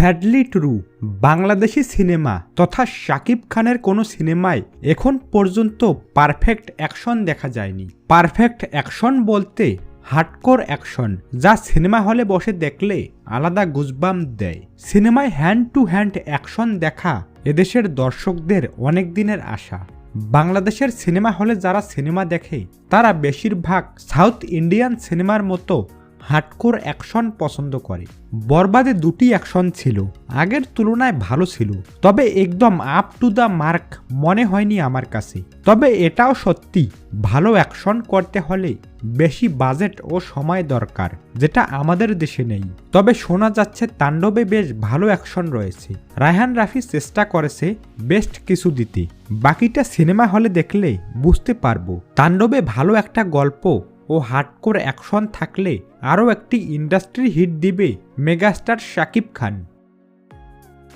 Sadly true Bangladeshi cinema তথা শাকিব খানের কোনো সিনেমায় এখন পর্যন্ত পারফেক্ট অ্যাকশন দেখা যায়নি। পারফেক্ট অ্যাকশন বলতে হার্ডকোর অ্যাকশন, যা সিনেমা হলে বসে দেখলে আলাদা গুজবাম দেয়। সিনেমায় হ্যান্ড টু হ্যান্ড অ্যাকশন দেখা এদেশের দর্শকদের অনেক দিনের আশা। বাংলাদেশের সিনেমা হলে যারা সিনেমা দেখে, তারা বেশিরভাগ সাউথ ইন্ডিয়ান সিনেমার মতো হার্ডকোর অ্যাকশন পছন্দ করে। বরবাদে দুটি অ্যাকশন ছিল, আগের তুলনায় ভালো ছিল। তবে একদম আপ টু দ্য মার্ক মনে হয়নি আমার কাছে। তবে এটাও সত্যি, ভালো অ্যাকশন করতে হলে বেশি বাজেট ও সময় দরকার, যেটা আমাদের দেশে নেই। তবে শোনা যাচ্ছে তাণ্ডবে বেশ ভালো অ্যাকশন রয়েছে। রায়হান রাফি চেষ্টা করেছে বেস্ট কিছু দিতে। বাকিটা সিনেমা হলে দেখলে বুঝতে পারব। তাণ্ডবে ভালো একটা গল্প ও হার্ডকোর অ্যাকশন থাকলে আরও একটি ইন্ডাস্ট্রি হিট দিবে মেগাস্টার শাকিব খান।